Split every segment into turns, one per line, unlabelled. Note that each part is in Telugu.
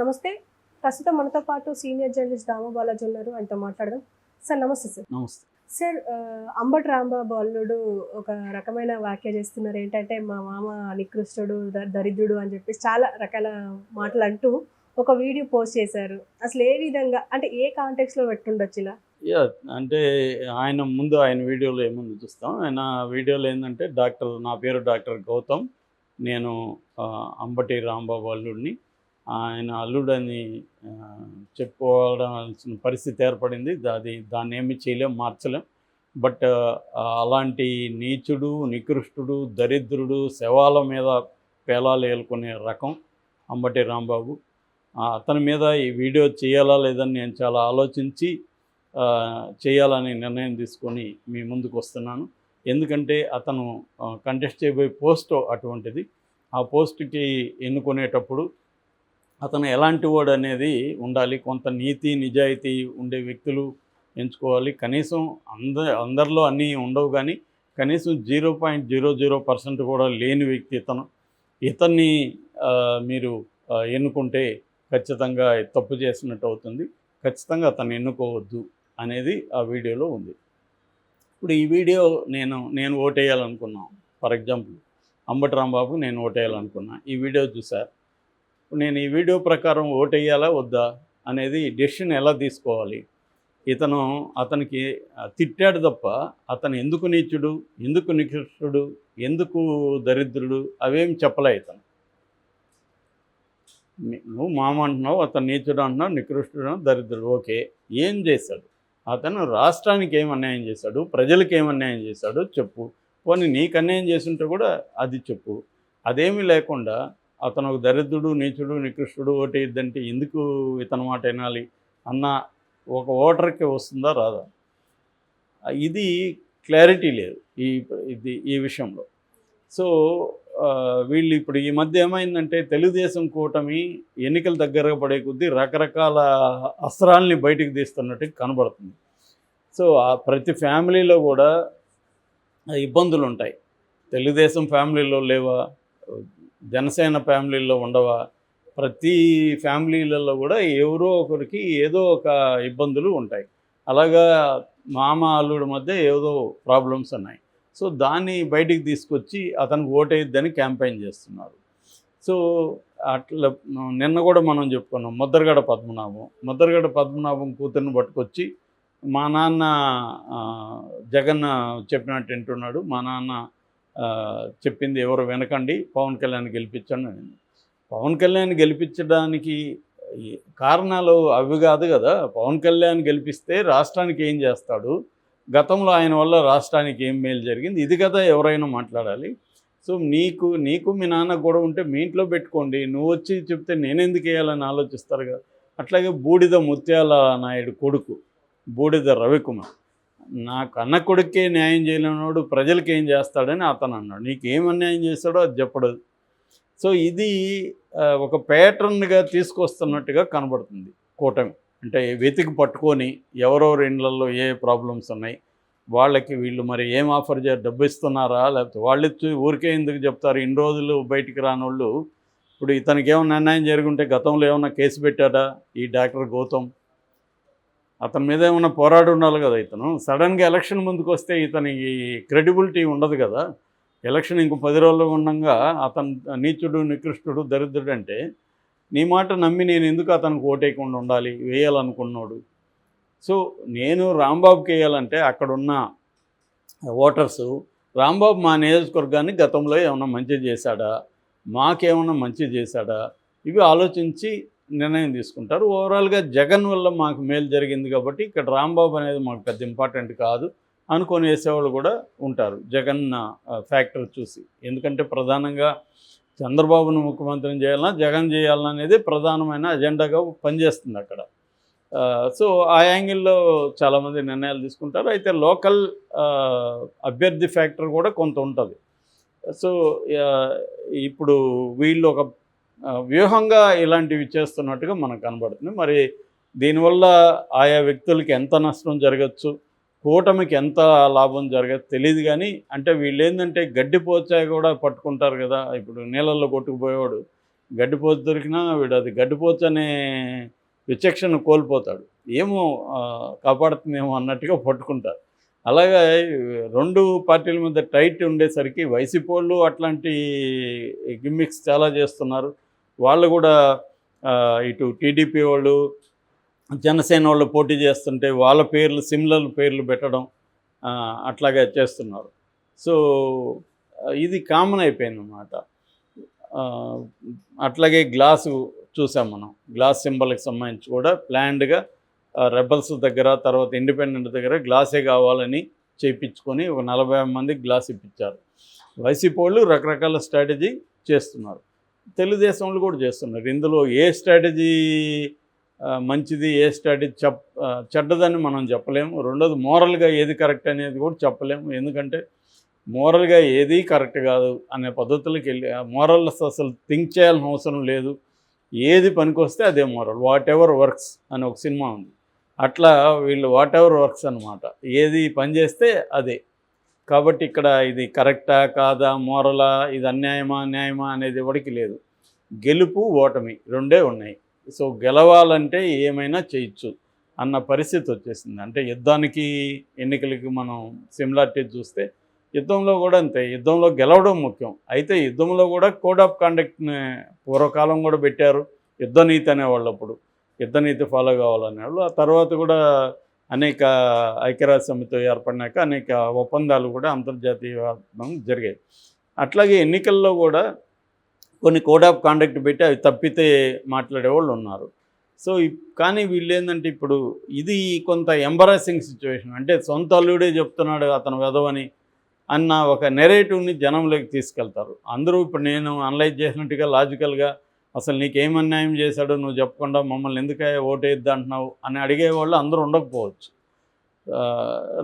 నమస్తే. ప్రస్తుతం మనతో పాటు సీనియర్ జర్నలిస్ట్ దామ బాలాజీ ఉన్నారు ఆయనతో మాట్లాడదాం. సార్ నమస్తే సార్.
నమస్తే.
సార్ అంబటి రాంబాబు అల్లుడు ఒక రకమైన వ్యాఖ్య చేస్తున్నారు. ఏంటంటే మా మామ నికృష్టుడు దరిద్రుడు అని చెప్పేసి చాలా రకాల మాటలు అంటూ ఒక వీడియో పోస్ట్ చేశారు. అసలు ఏ విధంగా అంటే ఏ కాంటెక్స్లో పెట్టుండొచ్చు ఇలా?
యా అంటే ఆయన ముందు ఆయన వీడియోలో ఏముంది చూస్తాం. ఆయన వీడియోలో ఏంటంటే డాక్టర్ నా పేరు డాక్టర్ గౌతమ్. నేను అంబటి రాంబాబు అల్లుడిని ఆయన అల్లుడని చెప్పుకోవాల్సిన పరిస్థితి ఏర్పడింది. అది దాన్ని ఏమి చేయలేం మార్చలేం. బట్ అలాంటి నీచుడు నికృష్టుడు దరిద్రుడు శవాల మీద పేలాలు ఏలుకునే రకం అంబటి రాంబాబు. అతని మీద ఈ వీడియో చేయాలా లేదని నేను చాలా ఆలోచించి చేయాలని నిర్ణయం తీసుకొని మీ ముందుకు వస్తున్నాను. ఎందుకంటే అతను కంటెస్ట్ చేయబోయే పోస్ట్ అటువంటిది. ఆ పోస్ట్కి ఎన్నుకునేటప్పుడు అతను ఎలాంటి వాడు అనేది ఉండాలి కొంత నీతి నిజాయితీ ఉండే వ్యక్తులు ఎంచుకోవాలి. కనీసం అంద అందరిలో అన్నీ ఉండవు కానీ కనీసం zero point zero zero percent కూడా లేని వ్యక్తి ఇతను. ఇతన్ని మీరు ఎన్నుకుంటే ఖచ్చితంగా తప్పు చేసినట్టు అవుతుంది. ఖచ్చితంగా అతను ఎన్నుకోవద్దు అనేది ఆ వీడియోలో ఉంది. ఇప్పుడు ఈ వీడియో నేను నేను ఓటేయాలనుకున్నాను. ఫర్ ఎగ్జాంపుల్ అంబటి రాంబాబు నేను ఓటేయాలనుకున్నా. ఈ వీడియో చూసారు. నేను ఈ వీడియో ప్రకారం ఓటేయాలా వద్దా అనేది డెసిషన్ ఎలా తీసుకోవాలి? ఇతను అతనికి తిట్టాడు తప్ప అతను ఎందుకు నీచుడు ఎందుకు నికృష్టుడు ఎందుకు దరిద్రుడు అవేం చెప్పలే ఇతను. నువ్వు మామ అంటున్నావు అతను నీచుడు అంటున్నావు నికృష్టుడు దరిద్రుడు. ఓకే ఏం చేశాడు? అతను రాష్ట్రానికి ఏం అన్యాయం చేశాడు? ప్రజలకు ఏం అన్యాయం చేశాడు చెప్పు. పోనీ నీకు అన్యాయం చేస్తుంటే కూడా అది చెప్పు. అదేమీ లేకుండా అతను ఒక దరిద్రుడు నీచుడు నికృష్టుడు ఓటేద్దంటే ఎందుకు ఇతని మాట వినాలి అన్న ఒక ఓటర్కి వస్తుందా రాదా? ఇది క్లారిటీ లేదు ఈ ఇది ఈ విషయంలో. సో వీళ్ళు ఇప్పుడు ఈ మధ్య ఏమైందంటే తెలుగుదేశం కూటమి ఎన్నికల దగ్గరగా పడే కొద్దీ రకరకాల అస్త్రాలని బయటికి తీస్తున్నట్టు కనబడుతుంది. సో ఆ ప్రతి ఫ్యామిలీలో కూడా ఇబ్బందులు ఉంటాయి తెలుగుదేశం ఫ్యామిలీలో లేవా? జనసేన ఫ్యామిలీలో ఉండవా? ప్రతి ఫ్యామిలీలలో కూడా ఎవరో ఒకరికి ఏదో ఒక ఇబ్బందులు ఉంటాయి. అలాగా మామ అల్లుడి మధ్య ఏదో ప్రాబ్లమ్స్ ఉన్నాయి. సో దాన్ని బయటికి తీసుకొచ్చి అతనికి ఓటేద్దని క్యాంపెయిన్ చేస్తున్నారు. సో అట్లా నిన్న కూడా మనం చెప్పుకున్నాం ముద్రగడ పద్మనాభం. ముద్రగడ పద్మనాభం కూతుర్ని పట్టుకొచ్చి మా నాన్న జగన్ చెప్పినట్టు వింటున్నాడు. మా నాన్న చెప్పింది ఎవరు వినకండి. పవన్ కళ్యాణ్ గెలిపించండి అని. పవన్ కళ్యాణ్ గెలిపించడానికి ఈ కారణాలు అవి కాదు కదా. పవన్ కళ్యాణ్ గెలిపిస్తే రాష్ట్రానికి ఏం చేస్తాడు? గతంలో ఆయన వల్ల రాష్ట్రానికి ఏం మేలు జరిగింది? ఇది కదా ఎవరైనా మాట్లాడాలి. సో నీకు నీకు మీ నాన్న కూడా ఉంటే మీ ఇంట్లో పెట్టుకోండి. నువ్వు వచ్చి చెప్తే నేనెందుకు వేయాలని ఆలోచిస్తారు కదా. అట్లాగే బూడిద ముత్యాల నాయుడు కొడుకు బూడిద రవికుమార్. నాకు అన్న కొడుకే న్యాయం చేయలేనివాడు ప్రజలకి ఏం చేస్తాడని అతను అన్నాడు. నీకు ఏం అన్యాయం చేస్తాడో అది చెప్పడు. సో ఇది ఒక ప్యాటర్న్గా తీసుకొస్తున్నట్టుగా కనబడుతుంది కూటమి. అంటే వెతికి పట్టుకొని ఎవరెవరు ఇండ్లలో ఏ ప్రాబ్లమ్స్ ఉన్నాయి వాళ్ళకి వీళ్ళు మరి ఏం ఆఫర్ చేయాలి డబ్బు ఇస్తున్నారా? లేకపోతే వాళ్ళు ఇచ్చి ఊరికే ఎందుకు చెప్తారు? ఇన్ని రోజులు బయటికి రాని వాళ్ళు ఇప్పుడు ఇతనికి ఏమైనా అన్యాయం జరుగుంటే గతంలో ఏమైనా కేసు పెట్టాడా ఈ డాక్టర్ గౌతమ్? అతని మీద ఏమైనా పోరాడి ఉండాలి కదా ఇతను. సడన్గా ఎలక్షన్ ముందుకు వస్తే ఇతనికి క్రెడిబిలిటీ ఉండదు కదా. ఎలక్షన్ ఇంకో పది రోజులు ఉండగా అతను నీచుడు నికృష్టుడు దరిద్రుడు అంటే నీ మాట నమ్మి నేను ఎందుకు అతనికి ఓటేయకుండా ఉండాలి? వేయాలనుకున్నాడు. సో నేను రాంబాబుకి వేయాలంటే అక్కడున్న ఓటర్సు రాంబాబు మా నియోజకవర్గాన్ని గతంలో ఏమైనా మంచి చేశాడా? మాకేమైనా మంచి చేశాడా? ఇవి ఆలోచించి నిర్ణయం తీసుకుంటారు. ఓవరాల్గా జగన్ వల్ల మాకు మేలు జరిగింది కాబట్టి ఇక్కడ రాంబాబు అనేది మాకు పెద్ద ఇంపార్టెంట్ కాదు అనుకొని వేసేవాళ్ళు కూడా ఉంటారు. జగన్ ఫ్యాక్టర్ చూసి. ఎందుకంటే ప్రధానంగా చంద్రబాబును ముఖ్యమంత్రిని చేయాలన్నా జగన్ చేయాలన్నా అనేది ప్రధానమైన అజెండాగా పనిచేస్తుంది అక్కడ. సో ఆ యాంగిల్లో చాలామంది నిర్ణయాలు తీసుకుంటారు. అయితే లోకల్ అభ్యర్థి ఫ్యాక్టర్ కూడా కొంత ఉంటుంది. సో ఇప్పుడు వీళ్ళు ఒక వ్యూహంగా ఇలాంటివి చేస్తున్నట్టుగా మనకు కనబడుతుంది. మరి దీనివల్ల ఆయా వ్యక్తులకి ఎంత నష్టం జరగచ్చు? కూటమికి ఎంత లాభం జరగదు తెలియదు కానీ అంటే వీళ్ళు ఏంటంటే గడ్డిపోచాయి కూడా పట్టుకుంటారు కదా ఇప్పుడు నీళ్ళల్లో కొట్టుకుపోయేవాడు. గడ్డిపోచు దొరికినా వీడు అది గడ్డిపోచు అనే విచక్షణ కోల్పోతాడు. ఏమో కాపాడుతుందేమో అన్నట్టుగా పట్టుకుంటారు. అలాగే రెండు పార్టీల మీద టైట్ ఉండేసరికి వైసీపీ వాళ్ళు అట్లాంటి గిమ్మిక్స్ చాలా చేస్తున్నారు. వాళ్ళు కూడా ఇటు టీడీపీ వాళ్ళు జనసేన వాళ్ళు పోటీ చేస్తుంటే వాళ్ళ పేర్లు సిమిలర్ పేర్లు పెట్టడం అట్లాగే చేస్తున్నారు. సో ఇది కామన్ అయిపోయింది అన్నమాట అట్లాగే గ్లాసు చూసాం మనం. గ్లాస్ సింబల్కి సంబంధించి కూడా ప్లాన్డ్గా రెబల్స్ దగ్గర తర్వాత ఇండిపెండెంట్ దగ్గర గ్లాసే కావాలని చేయించుకొని ఒక నలభై మందికి గ్లాస్ ఇప్పించారు. వైసీపీ వాళ్ళు రకరకాల స్ట్రాటజీ చేస్తున్నారు. తెలుగుదేశం వాళ్ళు కూడా చేస్తున్నారు. ఇందులో ఏ స్ట్రాటజీ మంచిది ఏ స్ట్రాటజీ చెప్ చెడ్డదని మనం చెప్పలేము. రెండోది మోరల్గా ఏది కరెక్ట్ అనేది కూడా చెప్పలేము. ఎందుకంటే మోరల్గా ఏది కరెక్ట్ కాదు అనే పద్ధతులకి వెళ్ళి మోరల్స్ అసలు థింక్ చేయాల్సిన అవసరం లేదు. ఏది పనికొస్తే అదే మోరల్. వాట్ ఎవర్ వర్క్స్ అని ఒక సినిమా ఉంది. అట్లా వీళ్ళు వాట్ ఎవర్ వర్క్స్ అనమాట ఏది పని చేస్తే అదే. కాబట్టి ఇక్కడ ఇది కరెక్టా కాదా మోరలా ఇది అన్యాయమా న్యాయమా అనేది ఎవరికి లేదు. గెలుపు ఓటమి రెండే ఉన్నాయి. సో గెలవాలంటే ఏమైనా చేయొచ్చు అన్న పరిస్థితి వచ్చేసింది. అంటే యుద్ధానికి ఎన్నికలకి మనం సిమిలారిటీ చూస్తే యుద్ధంలో కూడా అంతే. యుద్ధంలో గెలవడం ముఖ్యం. అయితే యుద్ధంలో కూడా కోడ్ ఆఫ్ కాండక్ట్ని పూర్వకాలం కూడా పెట్టారు. యుద్ధనీతి అనేవాళ్ళు అప్పుడు. యుద్ధనీతి ఫాలో కావాలనేవాళ్ళు. ఆ తర్వాత కూడా అనేక ఐక్యరాజ్య సమితితో ఏర్పడినాక అనేక ఒప్పందాలు కూడా అంతర్జాతీయ జరిగాయి. అట్లాగే ఎన్నికల్లో కూడా కొన్ని కోడ్ ఆఫ్ కాండక్ట్ పెట్టి అవి తప్పితే మాట్లాడే వాళ్ళు ఉన్నారు. సో కానీ వీళ్ళు ఏంటంటే ఇప్పుడు ఇది కొంత ఎంబరాసింగ్ సిచ్యువేషన్ అంటే సొంత అల్లుడే చెప్తున్నాడు అతను వెదవని అన్న ఒక నెరేటివ్ని జనంలోకి తీసుకెళ్తారు. అందరూ ఇప్పుడు నేను అనలైజ్ చేసినట్టుగా లాజికల్గా అసలు నీకేం అన్యాయం చేశాడో నువ్వు చెప్పకుండా మమ్మల్ని ఎందుకే ఓటేద్ది అంటున్నావు అని అడిగేవాళ్ళు అందరూ ఉండకపోవచ్చు.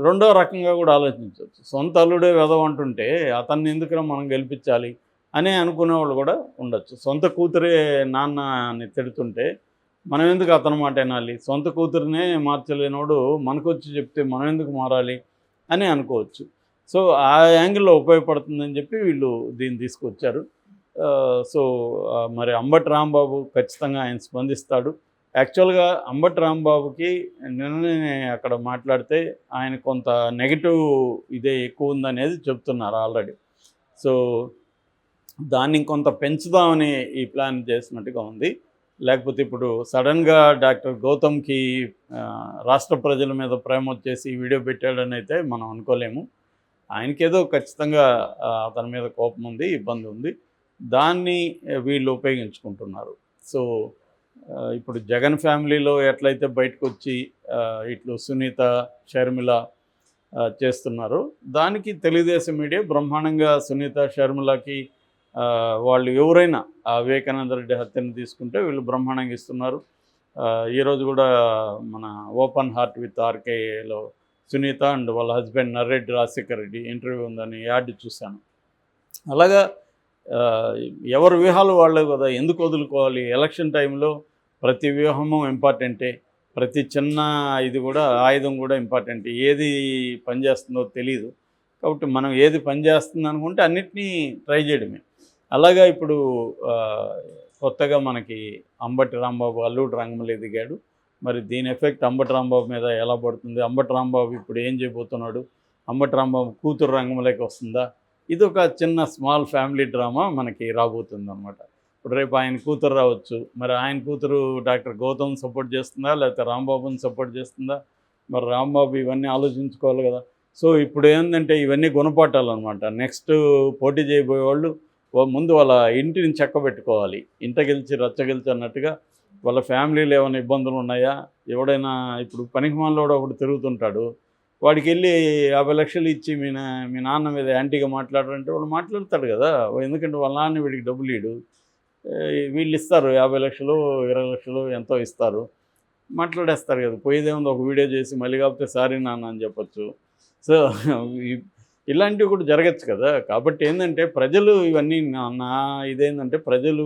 రెండో రకంగా కూడా ఆలోచించవచ్చు. సొంత అల్లుడే వెదవంటుంటే అతన్ని ఎందుకురా మనం గెలిపించాలి అని అనుకునే వాళ్ళు కూడా ఉండొచ్చు. సొంత కూతురే నాన్న అని తిడుతుంటే మనం ఎందుకు అతని మాట వినాలి? సొంత కూతురునే మార్చలేనోడు మనకొచ్చి చెప్తే మనం ఎందుకు మారాలి అని అనుకోవచ్చు. సో ఆ యాంగిల్లో ఉపయోగపడుతుందని చెప్పి వీళ్ళు దీన్ని తీసుకొచ్చారు. సో మరి అంబటి రాంబాబు ఖచ్చితంగా ఆయన స్పందిస్తాడు. యాక్చువల్గా అంబటి రాంబాబుకి నిన్ననే అక్కడ మాట్లాడితే ఆయన కొంత నెగిటివ్ ఇదే ఎక్కువ ఉందనేది చెప్తున్నారు ఆల్రెడీ. సో దాన్ని కొంత పెంచుదామని ఈ ప్లాన్ చేసినట్టుగా ఉంది. లేకపోతే ఇప్పుడు సడన్గా డాక్టర్ గౌతమ్కి రాష్ట్ర ప్రజల మీద ప్రేమ వచ్చేసి వీడియో పెట్టాడని అయితే మనం అనుకోలేము. ఆయనకేదో ఖచ్చితంగా అతని మీద కోపం ఉంది ఇబ్బంది ఉంది. దాన్ని వీళ్ళు ఉపయోగించుకుంటున్నారు. సో ఇప్పుడు జగన్ ఫ్యామిలీలో ఎట్లయితే బయటకు వచ్చి ఇట్లు సునీత షర్మిల చేస్తున్నారు దానికి తెలుగుదేశం మీడియా బ్రహ్మాండంగా సునీత షర్మిలకి వాళ్ళు ఎవరైనా ఆ వివేకానంద రెడ్డి హత్యను తీసుకుంటే వీళ్ళు బ్రహ్మాండంగా ఇస్తున్నారు. ఈరోజు కూడా మన ఓపెన్ హార్ట్ విత్ ఆర్కేఏలో సునీత అండ్ వాళ్ళ హస్బెండ్ నర్రెడ్డి రాజశేఖర్ రెడ్డి ఇంటర్వ్యూ ఉందని యాడ్ చూశాను. అలాగా ఎవరి వ్యూహాలు వాళ్ళే కదా ఎందుకు వదులుకోవాలి? ఎలక్షన్ టైంలో ప్రతి వ్యూహము ఇంపార్టెంటే ప్రతి చిన్న ఇది కూడా ఆయుధం కూడా ఇంపార్టెంట్. ఏది పనిచేస్తుందో తెలియదు కాబట్టి మనం ఏది పనిచేస్తుంది అనుకుంటే అన్నిటినీ ట్రై చేయడమే. అలాగా ఇప్పుడు కొత్తగా మనకి అంబటి రాంబాబు అల్లుడు రంగంలో ఎదిగాడు. మరి దీని ఎఫెక్ట్ అంబటి రాంబాబు మీద ఎలా పడుతుంది? అంబటి రాంబాబు ఇప్పుడు ఏం చేయబోతున్నాడు? అంబటి రాంబాబు కూతురు రంగంలోకి వస్తుందా? ఇది ఒక చిన్న స్మాల్ ఫ్యామిలీ డ్రామా మనకి రాబోతుంది అనమాట ఇప్పుడు రేపు ఆయన కూతురు రావచ్చు. మరి ఆయన కూతురు డాక్టర్ గౌతమ్ సపోర్ట్ చేస్తుందా? లేకపోతే రాంబాబుని సపోర్ట్ చేస్తుందా? మరి రాంబాబు ఇవన్నీ ఆలోచించుకోవాలి కదా. సో ఇప్పుడు ఏంటంటే ఇవన్నీ గుణపాఠాలన్నమాట. నెక్స్ట్ పోటీ చేయబోయే వాళ్ళు ముందు వాళ్ళ ఇంటిని చక్కబెట్టుకోవాలి. ఇంట గెలిచి రచ్చ గెలిచి అన్నట్టుగా వాళ్ళ ఫ్యామిలీలో ఏమైనా ఇబ్బందులు ఉన్నాయా? ఎవడైనా ఇప్పుడు పనికి కూడా ఒకడు తిరుగుతుంటాడు. వాడికి వెళ్ళి యాభై లక్షలు ఇచ్చి మీ నా మీ నాన్న మీద యాంటీగా మాట్లాడారంటే వాడు మాట్లాడతాడు కదా. ఎందుకంటే వాళ్ళ నాన్న వీడికి డబ్బులు ఇడు వీళ్ళు ఇస్తారు యాభై లక్షలు ఇరవై లక్షలు ఎంతో ఇస్తారు. మాట్లాడేస్తారు కదా. పోయేదేముంది ఒక వీడియో చేసి మళ్ళీ కాకపోతే సారీ నాన్న అని చెప్పొచ్చు. సో ఇలాంటివి కూడా జరగచ్చు కదా. కాబట్టి ఏంటంటే ప్రజలు ఇవన్నీ నా నా ఇదేంటంటే ప్రజలు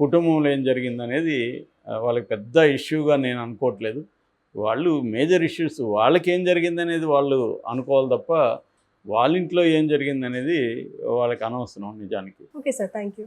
కుటుంబంలో ఏం జరిగిందనేది వాళ్ళకి పెద్ద ఇష్యూగా నేను అనుకోవట్లేదు. వాళ్ళు మేజర్ ఇష్యూస్ వాళ్ళకేం జరిగిందనేది జరిగింది అనేది వాళ్ళు అనుకోవాలి తప్ప వాళ్ళ ఇంట్లో ఏం జరిగిందనేది వాళ్ళకి అనవసరం నిజానికి.
Okay sir thank you